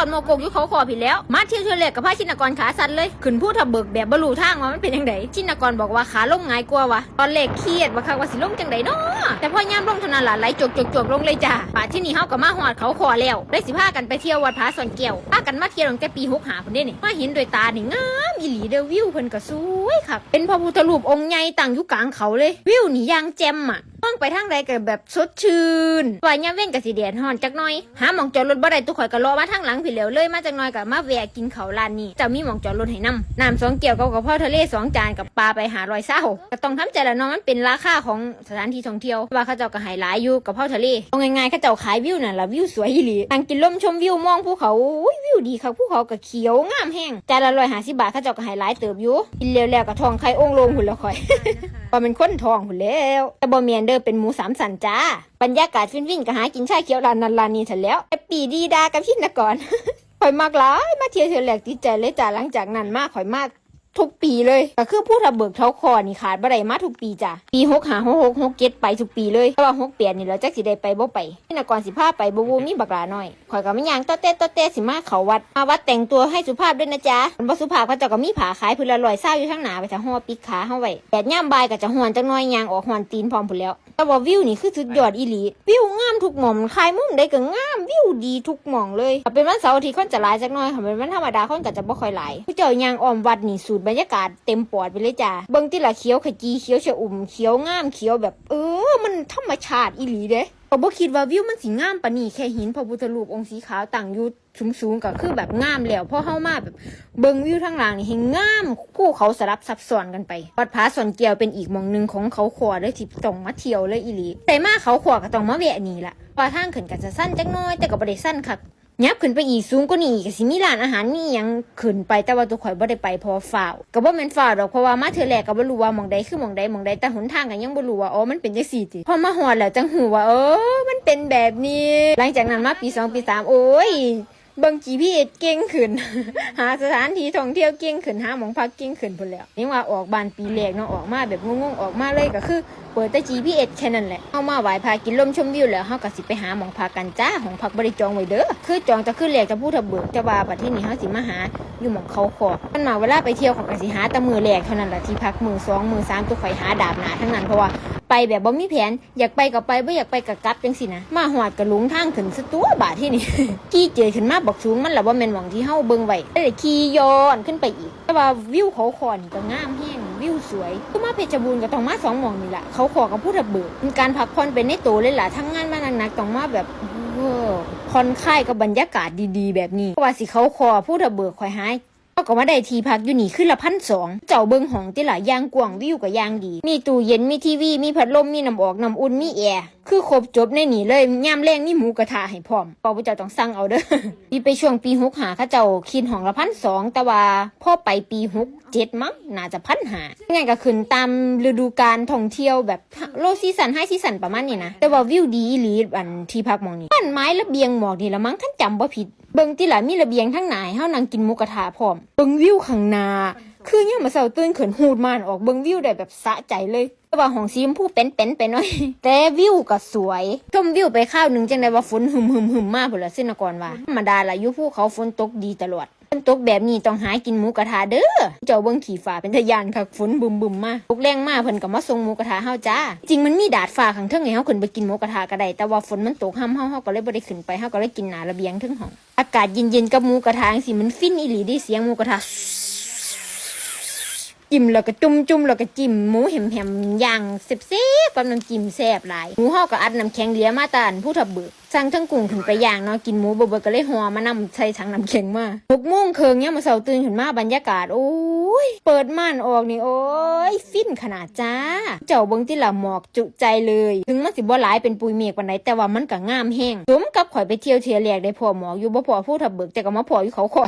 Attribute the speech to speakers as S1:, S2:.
S1: อนโมกกอยู่เขาคอผิดแล้ว มาเที่ยวเที่ยวแรกกับพาชินกรขาสั่นเลย ขึ้นผู้ทับเบิกแบบบรูทางว่ามันเป็นยังไงชินกรบอกว่าขาลงง่ายกว่าวะตอนแรกเครียดว่าคักว่าสิลงจังไดเนาะแต่พอยามลงเท่านั้นล่ะไหลจกจกจกลงเลยจ้าป่าที่นี่เฮาก็มาหอดเขาคอแล้วได้สิพากันไปเที่ยววัดผาสอนแก้วพากันมาเที่ยวตั้งแต่ปี6หาเพิ่นเด้นี่มาเห็นด้วยตานี่งามอีหลีเดอวิวเพิ่นก็สวยคักเป็นพระพุทธรูปองค์ใหญ่ตั้งอยู่กลางเขาเลย วิวนี่ยางแจ่มอะ มองไปทางใดก็แบบสดชื่นว่ายามเว้นกับสีแดดฮ้อนจักหน่อย หาหมองจอดรถบ่ได้ตุกข่อยก็รอมาทางหลังผิดแล้วเลยมาจักหน่อยก็มาแวะกินข้าวร้านนี้จะมีหมองจอดรถให้นํน้ำสองเกี่ยวกับกระเพาะทะเลสองจานกับปลาไปหาร้อยเศร้าก็ต้องทำใจละเนาะมันเป็นราคาของสถานที่ท่องเที่ยวว่าเขาเจ้าก็ให้หลายอยู่กับเพาะทะเลเอาง่ายๆเขาเจ้าขายวิวน่ะละวิวสวยอีหลีทางกินลมชมวิวมองภูเขาอุ้ยวิวดีครับภูเขาก็เขียวงามแห้งจานละร้อยห้าสิบบาทเขาเจ้าก็ให้หลายเติบอยู่กินเร็วแล้วก็ทองไข่องค์ลงหุ่นละค่อยพอเป็นคนทองหุ่นแล้วแต่บอเมียนเดอเป็นหมูสามสันจ้า บรรยากาศฟินวิ่งก็หากินชาเขียวร้านนันร้านนี้ฉันแล้วแอปปี้ดีดากับพี่นะก่อนข่อยมากหลายมาเที่ยวเที่ยวแหลกติดใจเลยจ้าหลังจากนั้นมากข่อยมาก ทุกปีเลยก็คือผู้ทับเบิกเท้าคอนี่ขาดบ่ได้มาทุกปีจ้ะปีหกหาหกหกหกเจ็ดไปทุกปีเลยแต่ว่าหกเปลี่ยนนี่เราจักสิได้ไปบ่ไปพี่นกรสิพาไปบ่บูมีบักลาน้อยข่อยก็ไม่ยางต้อเต้ต้อเต้สิมาเขาวัดมาวัดแต่งตัวให้สุภาพด้วยนะจ๊ะมันบ่สุภาพเขาเจ้าก็มีผาขายพื้นละลอยเศร้าอยู่ข้างหน้าไปถ้าห่อปิกขาเฮาไว้แดดย่ามบายก็จะหวนจักหน้อยยางออกหวนตีนพร้อมพุ่นแล้วแต่ว่าวิวนี่คือสุดยอดอีหลีวิวงามทุกหม่อมคายมุมใดก็งามวิวดีทุกหม่องเลยถ้าเป็นวันเสาร์อาทิตย์คนจะหลายจักน่อยเป็นวันธรรมดาคนก็จะบ่ค่อยหลายผู้เจ้ายางอ้อมวัดนี่สูตรบรรยากาศเต็มปอดไปเลยจ้าเบิ่งที่ละเขียวขจีเขียวชะอุ่มเขียวงามเขียวแบบ เออ มันธรรมชาติอีหลีเด้ก็บ่คิดว่าวิวมันสิงามปานนี้แค่หินพระพุทธรูปองค์สีขาวตั้งอยู่สูงๆก็คือแบบงามแล้วพอเฮามาแบบเบิ่งวิวทางหล่างนี่เห็นงามภูเขาสลับซับซ้อนกันไปวัดผาสอนแก้วเป็นอีกมองหนึ่งของเขาขวเลยที่ต้องมาเที่ยวเลยอีหลีแต่มาเขาขวก็ต้องมาแวะนี่ละว่าทางขึ้นก็จะสั้นจักน้อยแต่ก็บ่ได้สั้นคัก ยับขึ้นไปอีกสูงกว่านี้อีกก็สิมีร้านอาหารนี่ยังขึ้นไปแต่ว่าตัวข่อยบ่ได้ไปเพราะฝ่าวก็บ่แม่นฝ่าวดอกเพราะว่ามาเธอแรกก็บ่รู้ว่าหม่องใดคือหม่องใดหม่องใดแต่หนทางก็ยังบ่รู้ว่าอ๋อมันเป็นจังซี่ติพอมาฮอดแล้วจังหูว่าเออมันเป็นแบบนี้ หลังจากนั้นมาปีสองปีสามโอ้ย เบิ่ง GPS เก่งขึ้น หาสถานที่ท่องเที่ยวเก่งขึ้นหาหมองพักเก่งขึ้นพุ่นแล้วนี่ว่าออกบานปีแรกเนาะออกมาแบบงงๆออกมาเลยก็คือ เปิดแต่ GPS แค่นั้นแหละเอามาไหวพากินลมชมวิวแล้วเฮาก็สิไปหาหมองพักกันจ้าของพักบ่ได้จองไว้เด้อคือจองแต่คือแรกจะพูดถ้าเบิกจะว่าบัดทีนี้เฮาสิมาหาอยู่หมองเขาขอมันมาเวลาไปเที่ยวของก็สิหาแต่มือแรกเท่านั้นล่ะที่พักมือสองมือสามตัวข่อยหาดาบหนาทั้งนั้นเพราะว่า ไปแบบบ่มีแผน อยากไปก็ไปบ่อยากไปก็กลับจังสินะมาหอดกระลุงทางขึ้นสตัวบาทที่นี่ขี่เจยขึ้นมาบอกสูงมันแหละว่าแม่นหวังที่เฮาเบิ่งไว้ได้เลยขี่ย้อนขึ้นไปอีกแต่ว่าวิวเขาคอนี่ก็งามแฮงวิวสวยคือมาเพชรบูรณ์ก็ต้องมาสองหมองนี่แหละเขาขอกับผู้ระเบิดเป็นการพักผ่อนเป็นในตัวเลยล่ะทั้งงานมาหนักๆต้องมาแบบเออผ่อนคลายกับบรรยากาศดีๆ แบบนี้เพราะว่าสิเขาคอผู้ระเบิดคอยหาย เขาก็มาได้ทีพักอยู่นี่ขึ้นละพันสองเจ้าเบิงห้องที่หลายยางกว้างวิวกับยางดี มีตู้เย็นมีทีวีมีพัดลมมีน้ำออกน้ำอุ่นมีแอร์คือครบจบในนี่เลยย่ามแรงมีหมูกระทะให้พร้อมพอพระเจ้าต้องสั่งเอาเด้อปีไปช่วงปีหกหาข้าเจ้าคิดห้องละพันสองแต่ว่าพ่อไปปีหกเจ็ดมั้งน่าจะพันหายังไงก็ขึ้นตามฤดูกาลท่องเที่ยวแบบโลซีซันให้ซีซันประมาณนี้นะแต่ว่าวิวดีอีหลีอันที่พักมองนี้บ้านไม้ระเบียงหมอกนี่ละมั้งท่านจำบ่าผิดเบิ่งที่หลามีระเบียงทั้งหนายเฮานั่งกินหมูกระทะพร้อมเบิ่งวิวข้างหน้าคือยามมื้อเช้าตื่นเขินหูดมานออกเบิ่งวิวได้แบบสะใจเลยแต่ว่าห้องสีชมพูเป็นเป็นไปหน่อย แต่วิวก็สวย ชมวิวไปข้าวหนึ่งจังไดว่าฝนหึมหึมหึมมากพุ่นละสินกรว่าธรรมดาละยู่ภูเขาฝนตกดีตลอด ฝนตกแบบนี้ต้องหากินหมูกระทะเด้อ เจ้าเบิ้งขี่ฝ่าเป็นทยานค่ะฝนบึมบึมมาตกแรงมาเพิ่นก็มาส่งหมูกระทะเฮาจ้า จริงมันมีดาดฟ้าข้างเทิงไงเฮาขึ้นไปกินหมูกระทะก็ได้แต่ว่าฝนมันตกห้ำเฮาเฮาก็เลยบ่ได้ขึ้นไปเฮาก็เลยกินหน้าระเบียงเทิงห้อง อากาศเย็นๆกับหมูกระทะสิมันฟินอีหลีได้เสียงหมูกระทะ จิ้มแล้วก็จุ่มจุ่มแล้วก็จิ้มหมูแหมๆย่างเซ็บๆกับน้ำจิ้มแซ่บหลายหมูเฮาก็อัดน้ำแข็งเหลียมาตานผู้ทับเบิกสั่งทั้งกุ้งขึ้นไปย่างเนาะกินหมูเบิกก็เลยห่อมานำใส่ถังน้ำแข็งมาหกโมงเครึ่งเนี่ยมาเสาตื่นขึ้นมาบรรยากาศโอ้ยเปิดม่านออกนี่โอ้ยฟินขนาดจ้า เจ้าเบิ่งที่ละหมอกจุใจเลย ถึงมันสิบ่หลายเป็นปุยเมฆปานใดแต่ว่ามันก็งามแฮงสมกับข่อยไปเที่ยวเที่ยวแรกได้พอหมอกอยู่บ่พอผู้ทับเบิกแต่ก็มาพออยู่เขาขอ